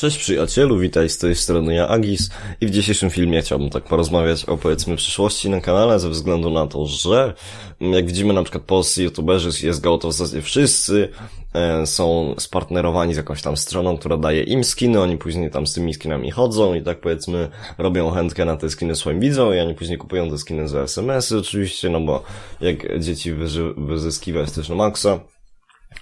Cześć przyjacielu, witaj z tej strony ja Agis i w dzisiejszym filmie chciałbym tak porozmawiać o powiedzmy przyszłości na kanale ze względu na to, że mm, jak widzimy na przykład polscy youtuberzy, jest go to w zasadzie wszyscy e, są spartnerowani z jakąś tam stroną, która daje im skiny, oni później tam z tymi skinami chodzą i tak powiedzmy robią chętkę na te skiny swoim widzom i oni później kupują te skiny za SMS-y oczywiście, no bo jak dzieci wyży- wyzyskiwać też na maksa.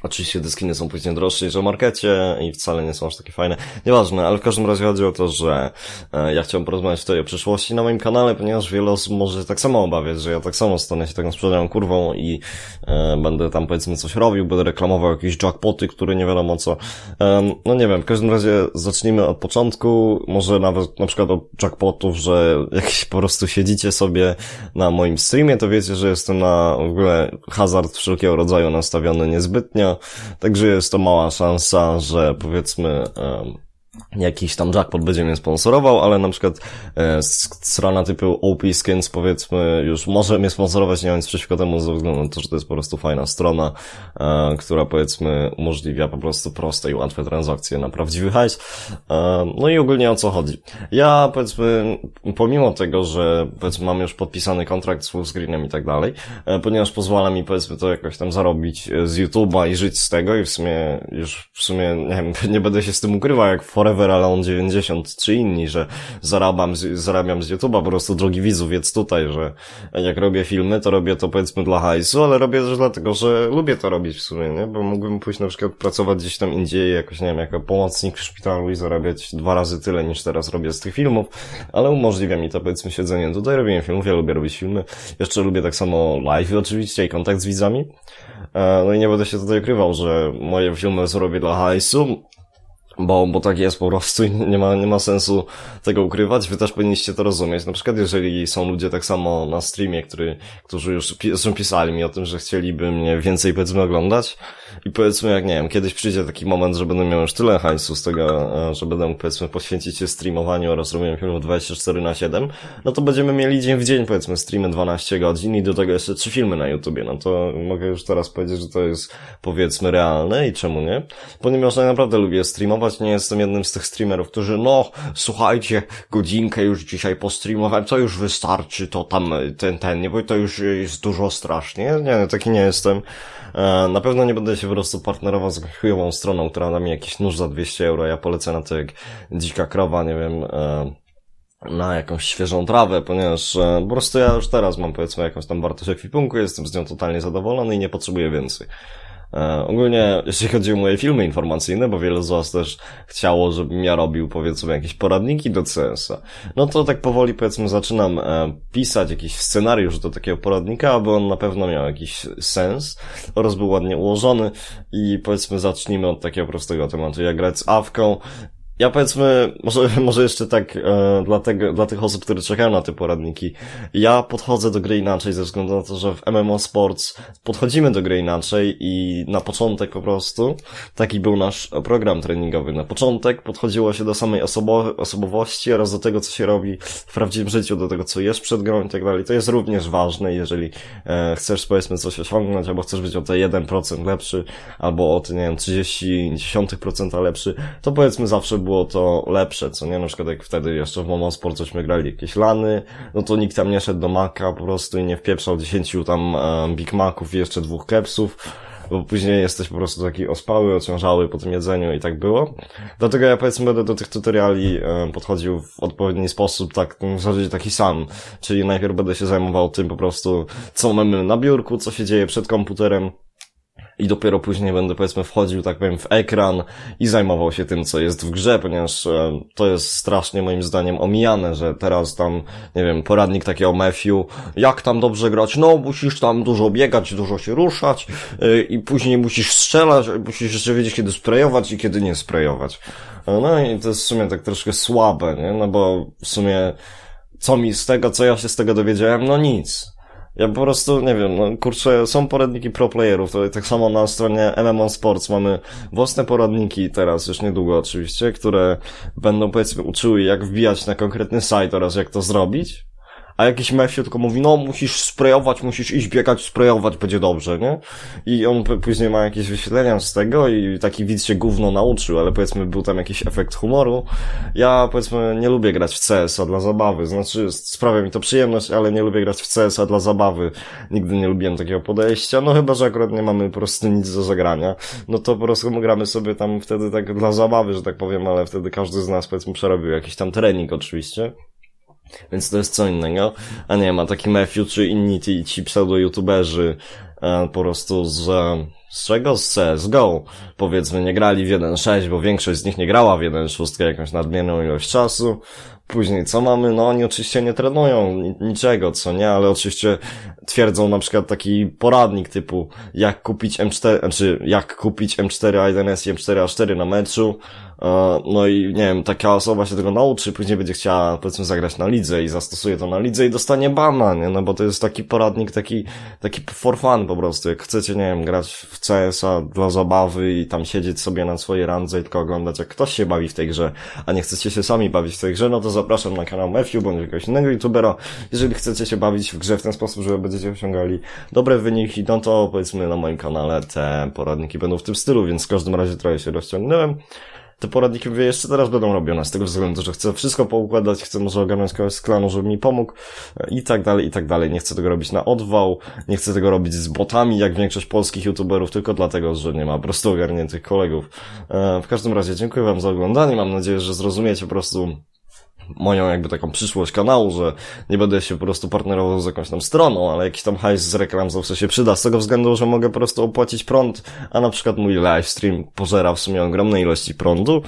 Oczywiście te skiny są później droższe niż w markecie i wcale nie są aż takie fajne. Nieważne, ale w każdym razie chodzi o to, że e, ja chciałem porozmawiać tutaj o przyszłości na moim kanale, ponieważ wiele osób może tak samo obawiać, że ja tak samo stanę się taką sprzedają kurwą i e, będę tam powiedzmy coś robił, będę reklamował jakieś jackpoty, które nie wiadomo co. E, no nie wiem, w każdym razie zacznijmy od początku, może nawet na przykład od jackpotów, że jak po prostu siedzicie sobie na moim streamie, to wiecie, że jestem na w ogóle hazard wszelkiego rodzaju nastawiony niezbytnio, Także jest to mała szansa, że powiedzmy jakiś tam jackpot będzie mnie sponsorował, ale na przykład e, strona typu OP Skins powiedzmy już może mnie sponsorować, nie mam nic przeciwko temu ze względu na to, że to jest po prostu fajna strona, e, która powiedzmy umożliwia po prostu proste i łatwe transakcje na prawdziwy hajs. E, no i ogólnie o co chodzi. Ja powiedzmy, pomimo tego, że powiedzmy mam już podpisany kontrakt z fullscreenem i tak dalej, e, ponieważ pozwala mi powiedzmy to jakoś tam zarobić e, z YouTube'a i żyć z tego i w sumie już w sumie nie wiem, nie będę się z tym ukrywał jak Forever Alone 90 czy inni, że zarabiam z, zarabiam z YouTube'a po prostu drogi widzu, wiedz tutaj, że jak robię filmy, to robię to powiedzmy dla hajsu, ale robię też dlatego, że lubię to robić w sumie, nie? Bo mógłbym pójść na przykład pracować gdzieś tam indziej, jakoś nie wiem, jako pomocnik w szpitalu i zarabiać dwa razy tyle niż teraz robię z tych filmów, ale umożliwia mi to powiedzmy siedzenie tutaj, robienie filmów, ja lubię robić filmy, jeszcze lubię tak samo live oczywiście i kontakt z widzami, E, no i nie będę się tutaj ukrywał, że moje filmy zrobię dla hajsu, bo, bo tak jest po prostu i nie ma, nie ma sensu tego ukrywać. Wy też powinniście to rozumieć. Na przykład, jeżeli są ludzie tak samo na streamie, który, którzy już pi pisali mi o tym, że chcieliby mnie więcej powiedzmy oglądać i powiedzmy, jak nie wiem, kiedyś przyjdzie taki moment, że będę miał już tyle hajsu z tego, e, że będę mógł powiedzmy poświęcić się streamowaniu oraz robieniu filmów 24 na 7, no to będziemy mieli dzień w dzień powiedzmy streamy 12 godzin i do tego jeszcze trzy filmy na YouTubie. No to mogę już teraz powiedzieć, że to jest powiedzmy realne i czemu nie? Ponieważ ja naprawdę lubię streamować, nie jestem jednym z tych streamerów, którzy no, słuchajcie, godzinkę już dzisiaj postreamowałem, to już wystarczy, to tam ten, ten, nie, bo to już jest dużo strasznie. Nie, taki nie jestem. E, Na pewno nie będę się po prostu partnerował z chujową stroną, która da mi jakiś nóż za 200 euro, ja polecę na to jak dzika krowa, nie wiem, e, na jakąś świeżą trawę, ponieważ e, po prostu ja już teraz mam powiedzmy jakąś tam wartość ekwipunku, jestem z nią totalnie zadowolony i nie potrzebuję więcej. E, ogólnie, jeśli chodzi o moje filmy informacyjne, bo wiele z Was też chciało, żebym ja robił, powiedzmy, jakieś poradniki do CS-a, no to tak powoli, powiedzmy, zaczynam e, pisać jakiś scenariusz do takiego poradnika, aby on na pewno miał jakiś sens. Oraz był ładnie ułożony i powiedzmy, zacznijmy od takiego prostego tematu, jak grać z awką, ja powiedzmy, może, może jeszcze tak e, dla, tego, dla tych osób, które czekają na te poradniki. Ja podchodzę do gry inaczej ze względu na to, że w MMO Sports podchodzimy do gry inaczej i na początek po prostu taki był nasz program treningowy. Na początek podchodziło się do samej osobo osobowości oraz do tego, co się robi w prawdziwym życiu, do tego, co jest przed grą i tak dalej. To jest również ważne, jeżeli e, chcesz powiedzmy coś osiągnąć, albo chcesz być o te 1% lepszy, albo o te, nie wiem, 30% lepszy, to powiedzmy zawsze było to lepsze, co nie? Na przykład jak wtedy jeszcze w Momo Sport cośmy grali jakieś lany, no to nikt tam nie szedł do Maka po prostu i nie wpieprzał 10 tam e, Big Maców i jeszcze dwóch kepsów, bo później jesteś po prostu taki ospały, ociążały po tym jedzeniu i tak było. Dlatego ja powiedzmy będę do tych tutoriali podchodził w odpowiedni sposób, tak w zasadzie taki sam, czyli najpierw będę się zajmował tym po prostu, co mamy na biurku, co się dzieje przed komputerem, i dopiero później będę powiedzmy wchodził tak powiem w ekran i zajmował się tym, co jest w grze, ponieważ e, to jest strasznie moim zdaniem omijane, że teraz tam, nie wiem, poradnik taki o Matthew, jak tam dobrze grać, no musisz tam dużo biegać, dużo się ruszać e, i później musisz strzelać, musisz jeszcze wiedzieć kiedy sprayować i kiedy nie sprayować. E, No i to jest w sumie tak troszkę słabe, nie? No bo w sumie co mi z tego, co ja się z tego dowiedziałem? No nic. Ja po prostu, nie wiem, no kurczę, są poradniki pro playerów, to tak samo na stronie MMO Sports mamy własne poradniki teraz, już niedługo oczywiście, które będą powiedzmy uczyły jak wbijać na konkretny site oraz jak to zrobić. A jakiś Matthew tylko mówi, no musisz sprayować, musisz iść biegać, sprayować, będzie dobrze, nie? I on później ma jakieś wyświetlenia z tego i taki widz się gówno nauczył, ale powiedzmy był tam jakiś efekt humoru. Ja powiedzmy nie lubię grać w CS-a dla zabawy, znaczy sprawia mi to przyjemność, ale nie lubię grać w CS-a dla zabawy. Nigdy nie lubiłem takiego podejścia, no chyba, że akurat nie mamy po prostu nic do zagrania, no to po prostu gramy sobie tam wtedy tak dla zabawy, że tak powiem, ale wtedy każdy z nas powiedzmy przerobił jakiś tam trening oczywiście. Więc to jest co innego. A nie ma taki Matthew czy inni ci, ci pseudo-youtuberzy po prostu z, z czego? Z CSGO. Powiedzmy, nie grali w 1.6, bo większość z nich nie grała w 1.6 jakąś nadmierną ilość czasu. Później co mamy? No oni oczywiście nie trenują ni- niczego, co nie, ale oczywiście twierdzą na przykład taki poradnik typu jak kupić M4, znaczy jak kupić M4A1S i M4A4 na meczu, E, No i nie wiem, taka osoba się tego nauczy, później będzie chciała powiedzmy zagrać na lidze i zastosuje to na lidze i dostanie bana, nie? No bo to jest taki poradnik, taki, taki for fun po prostu. Jak chcecie, nie wiem, grać w CS-a dla zabawy i tam siedzieć sobie na swojej randze i tylko oglądać jak ktoś się bawi w tej grze, a nie chcecie się sami bawić w tej grze, no to zapraszam na kanał Matthew bądź jakiegoś innego youtubera. Jeżeli chcecie się bawić w grze w ten sposób, że będziecie osiągali dobre wyniki, no to powiedzmy na moim kanale te poradniki będą w tym stylu, więc w każdym razie trochę się rozciągnąłem. Te poradniki mówię, jeszcze teraz będą robione, z tego względu, że chcę wszystko poukładać, chcę może ogarnąć kogoś z klanu, żeby mi pomógł e, i tak dalej, i tak dalej. Nie chcę tego robić na odwał, nie chcę tego robić z botami, jak większość polskich youtuberów, tylko dlatego, że nie ma po prostu ogarniętych kolegów. E, W każdym razie dziękuję wam za oglądanie, mam nadzieję, że zrozumiecie po prostu moją jakby taką przyszłość kanału, że nie będę się po prostu partnerował z jakąś tam stroną, ale jakiś tam hajs z reklam zawsze się przyda, z tego względu, że mogę po prostu opłacić prąd, a na przykład mój livestream pożera w sumie ogromne ilości prądu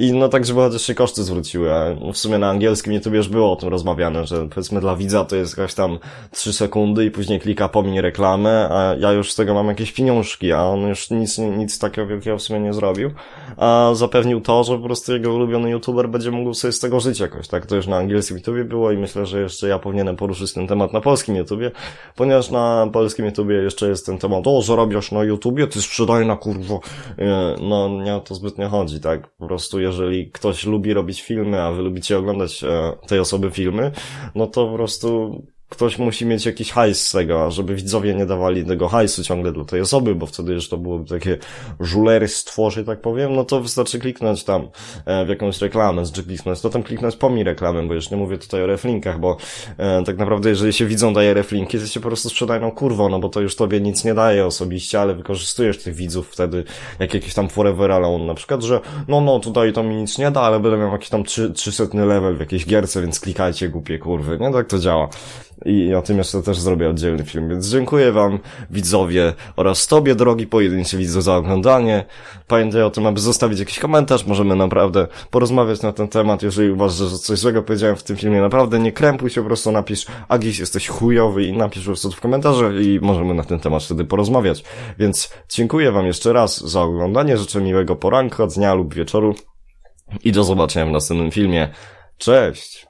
i no tak, żeby chociaż się koszty zwróciły, a w sumie na angielskim YouTube już było o tym rozmawiane, że powiedzmy dla widza to jest jakaś tam 3 sekundy i później klika pomiń reklamę, a ja już z tego mam jakieś pieniążki, a on już nic, nic takiego wielkiego w sumie nie zrobił, a zapewnił to, że po prostu jego ulubiony YouTuber będzie mógł sobie z tego żyć jakoś, tak? To już na angielskim YouTubie było i myślę, że jeszcze ja powinienem poruszyć ten temat na polskim YouTubie, ponieważ na polskim YouTubie jeszcze jest ten temat, o, zarabiasz na YouTubie, ty sprzedaj na kurwo. E, No, nie o to zbytnio chodzi, tak? Po prostu jeżeli ktoś lubi robić filmy, a wy lubicie oglądać e, tej osoby filmy, no to po prostu ktoś musi mieć jakiś hajs z tego, a żeby widzowie nie dawali tego hajsu ciągle dla tej osoby, bo wtedy już to byłoby takie żulerstwo, że tak powiem, no to wystarczy kliknąć tam e, w jakąś reklamę, czy kliknąć, to tam kliknąć pomij reklamę, bo już nie mówię tutaj o reflinkach, bo e, tak naprawdę jeżeli się widzą daje reflinki, to się po prostu sprzedają kurwo, no bo to już tobie nic nie daje osobiście, ale wykorzystujesz tych widzów wtedy, jak jakiś tam forever alone na przykład, że no no tutaj to mi nic nie da, ale będę miał jakiś tam 300 level w jakiejś gierce, więc klikajcie głupie kurwy, nie? Tak to działa. I o tym jeszcze też zrobię oddzielny film, więc dziękuję wam widzowie oraz tobie drogi pojedynczy widzu za oglądanie. Pamiętaj o tym, aby zostawić jakiś komentarz, możemy naprawdę porozmawiać na ten temat, jeżeli uważasz, że coś złego powiedziałem w tym filmie, naprawdę nie krępuj się, po prostu napisz Agis jesteś chujowy i napisz po prostu w komentarzach i możemy na ten temat wtedy porozmawiać. Więc dziękuję wam jeszcze raz za oglądanie, życzę miłego poranka, dnia lub wieczoru i do zobaczenia w następnym filmie. Cześć!